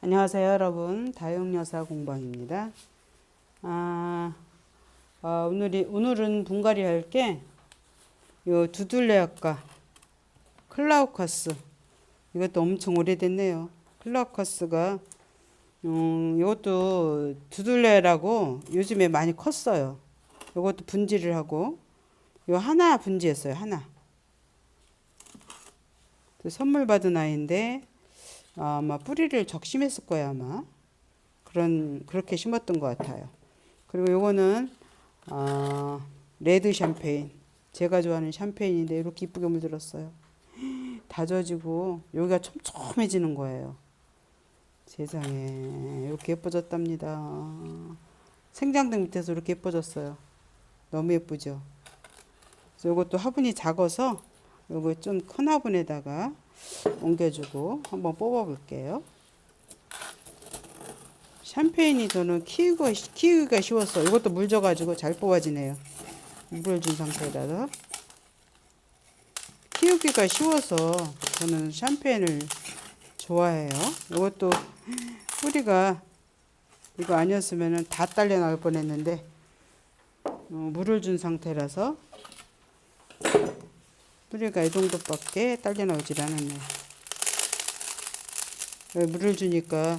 안녕하세요 여러분. 다용여사 공방입니다. 아, 아, 오늘이, 오늘은 분갈이 할게 요 두둘레아까 클라우카스. 이것도 엄청 오래됐네요. 클라우카스가 음, 이것도 두둘레라고 요즘에 많이 컸어요. 이것도 분지를 하고. 요 하나 분지했어요 하나. 그 선물 받은 아이인데 아마 뿌리를 적심했을 거야 아마 그런 그렇게 심었던 것 같아요. 그리고 요거는 아, 레드 샴페인 제가 좋아하는 샴페인인데 이렇게 이쁘게 물들었어요. 다 젖이고 여기가 촘촘해지는 거예요. 세상에 이렇게 예뻐졌답니다. 생장등 밑에서 이렇게 예뻐졌어요. 너무 예쁘죠. 이것도 화분이 작아서 요거 좀 큰 화분에다가 옮겨주고 한번 뽑아볼게요. 샴페인이 저는 키우기가, 키우기가 쉬웠어. 이것도 물 줘가지고 잘 뽑아지네요. 물을 준 상태라서. 키우기가 쉬워서 저는 샴페인을 좋아해요. 이것도 뿌리가 이거 아니었으면 다 딸려 나올 뻔했는데 어, 물을 준 상태라서 뿌리가 이 정도밖에 딸려 나오질 않았네. 물을 주니까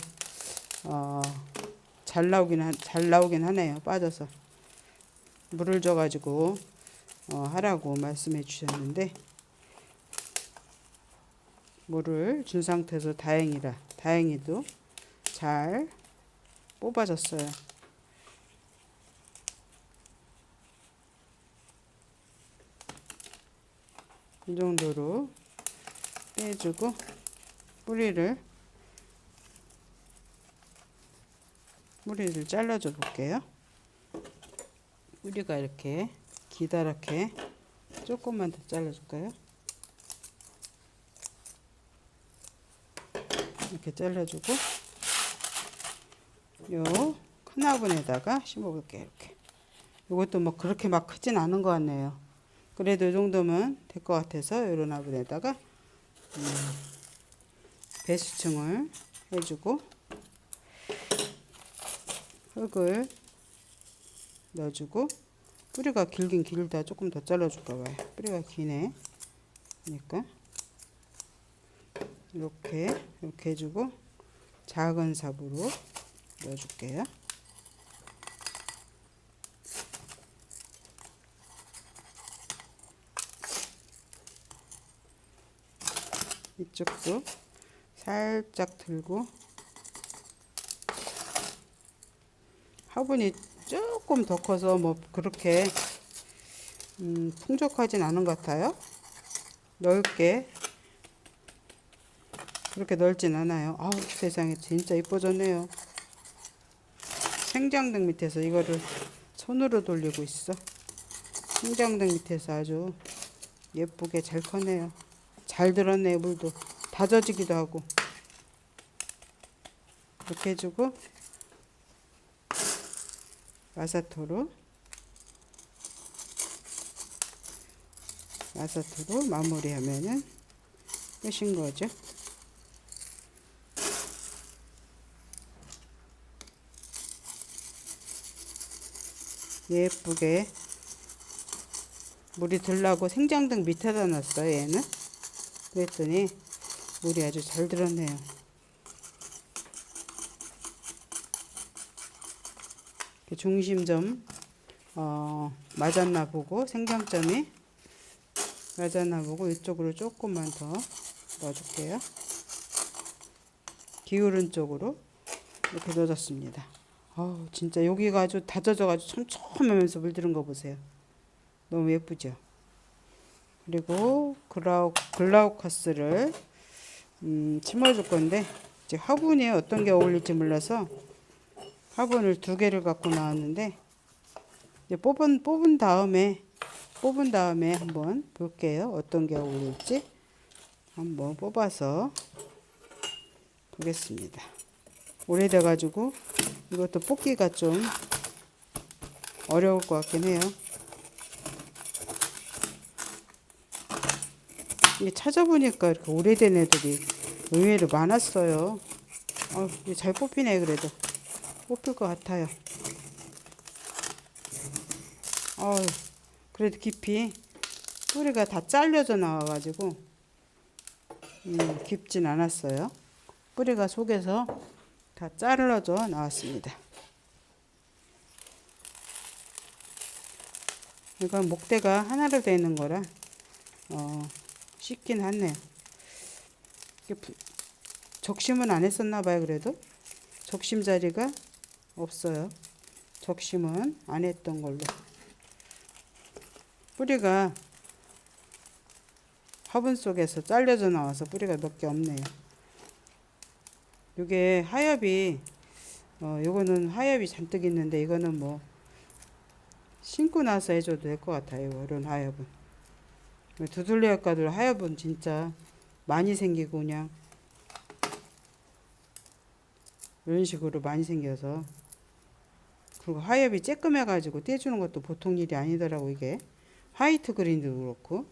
어, 잘 나오긴 하, 잘 나오긴 하네요. 빠져서 물을 줘가지고 어, 하라고 말씀해 주셨는데 물을 준 상태에서 다행이라 다행히도 잘 뽑아졌어요. 이 정도로 빼주고 뿌리를 뿌리를 잘라줘 볼게요. 뿌리가 이렇게 기다랗게 조금만 더 잘라줄까요? 이렇게 잘라주고 요 큰 화분에다가 심어볼게요. 이렇게 이것도 뭐 그렇게 막 크진 않은 것 같네요. 그래도 이 정도면 될 것 같아서 이런 화분에다가 음, 배수층을 해주고 흙을 넣어주고 뿌리가 길긴 길다. 조금 더 잘라줄까 봐요. 뿌리가 기네. 그러니까. 이렇게 이렇게 해주고 작은 삽으로 넣어줄게요 이쪽도 살짝 들고 화분이 조금 더 커서 뭐 그렇게 음, 풍족하진 않은 것 같아요. 넓게 그렇게 넓진 않아요. 아우 세상에 진짜 이뻐졌네요. 생장등 밑에서 이거를 손으로 돌리고 있어. 생장등 밑에서 아주 예쁘게 잘 커네요. 잘 들었네요. 물도 다 젖이기도 하고. 이렇게 해주고 마사토로 마사토로 마무리하면은 끝인 거죠. 예쁘게 물이 들라고 생장등 밑에다 놨어요 얘는 그랬더니 물이 아주 잘 들었네요. 중심점 어, 맞았나 보고 생장점이 맞았나 보고 이쪽으로 조금만 더 넣어줄게요. 기울은 쪽으로 이렇게 넣어줬습니다. 어 진짜 여기가 아주 다 젖어가지고 촘촘하면서 물들은 거 보세요. 너무 예쁘죠? 그리고 글라우, 글라우카스를 음, 심어줄 건데 이제 화분에 어떤 게 어울릴지 몰라서 화분을 두 개를 갖고 나왔는데 이제 뽑은 뽑은 다음에 뽑은 다음에 한번 볼게요. 어떤 게 어울릴지 한번 뽑아서 보겠습니다. 오래돼 가지고 이것도 뽑기가 좀 어려울 것 같긴 해요. 이게 찾아보니까 이렇게 오래된 애들이 의외로 많았어요. 어, 잘 뽑히네 그래도 뽑힐 것 같아요. 어, 그래도 깊이 뿌리가 다 잘려져 나와가지고 음, 깊진 않았어요. 뿌리가 속에서 다 잘라져 나왔습니다. 이건 목대가 하나로 되어 있는 거라 어, 쉽긴 하네요. 이게 부- 적심은 안 했었나 봐요. 그래도 적심 자리가 없어요. 적심은 안 했던 걸로. 뿌리가 화분 속에서 잘려져 나와서 뿌리가 몇 개 없네요. 요게 하엽이 어 요거는 하엽이 잔뜩 있는데 이거는 뭐 신고 나서 해줘도 될 것 같아요. 이런 하엽은 두들려 가들 하엽은 진짜 많이 생기고 그냥 이런 식으로 많이 생겨서 그리고 하엽이 쬐끔해가지고 떼주는 것도 보통 일이 아니더라고 이게. 화이트 그린도 그렇고.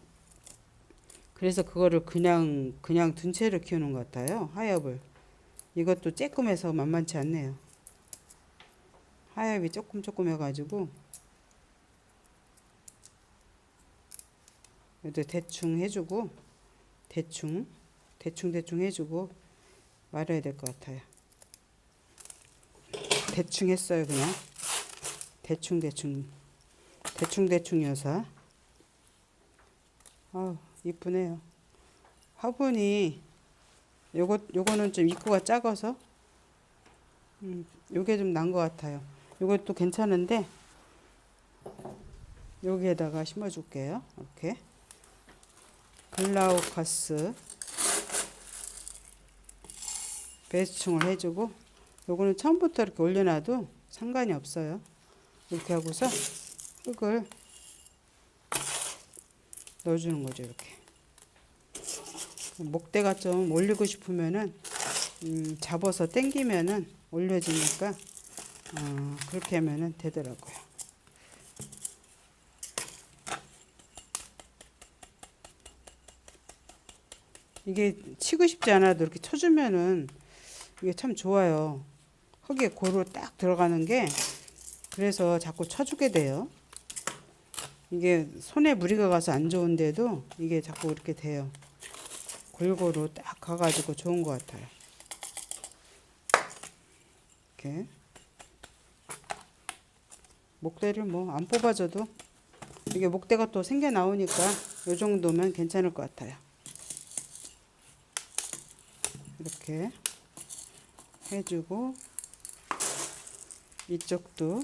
그래서 그거를 그냥 그냥 둔 채로 키우는 것 같아요 하엽을. 이것도 쬐끔해서 만만치 않네요. 하엽이 조금 조금 해가지고 그래도 대충 해주고 대충 대충 대충 해주고 말아야 될 것 같아요. 대충 했어요 그냥. 대충 대충. 대충 대충 여사 아 이쁘네요. 화분이 요거 요거는 좀 입구가 작아서 음 요게 좀 난 것 같아요. 요것도 괜찮은데 여기에다가 심어 줄게요. 이렇게 글라우카스 배수충을 해주고 요거는 처음부터 이렇게 올려놔도 상관이 없어요. 이렇게 하고서 흙을 넣어주는 거죠. 이렇게. 목대가 좀 올리고 싶으면은 음, 잡아서 당기면은 올려지니까 어, 그렇게 하면은 되더라고요. 이게 치고 싶지 않아도 이렇게 쳐주면은 이게 참 좋아요. 흙에 고루 딱 들어가는 게 그래서 자꾸 쳐주게 돼요. 이게 손에 무리가 가서 안 좋은데도 이게 자꾸 이렇게 돼요. 골고루 딱 가가지고 좋은 것 같아요. 이렇게 목대를 뭐 안 뽑아줘도 이게 목대가 또 생겨 나오니까 이 정도면 괜찮을 것 같아요. 이렇게 해주고 이쪽도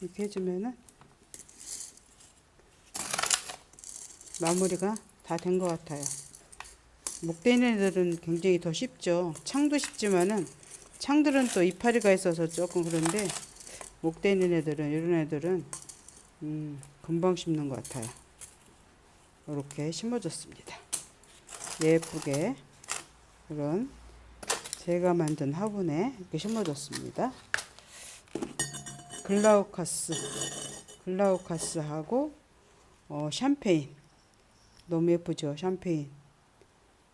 이렇게 해주면은 마무리가 다 된 것 같아요. 목대 있는 애들은 굉장히 더 쉽죠. 창도 쉽지만은 창들은 또 이파리가 있어서 조금 그런데 목대 있는 애들은 이런 애들은 음, 금방 심는 것 같아요. 이렇게 심어줬습니다. 예쁘게 이런 제가 만든 화분에 이렇게 심어줬습니다. 글라우카스, 글라우카스하고 어, 샴페인 너무 예쁘죠? 샴페인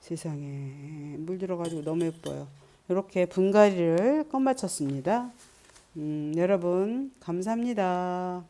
세상에 물 들어가지고 너무 예뻐요. 이렇게 분갈이를 끝 마쳤습니다. 음, 여러분 감사합니다.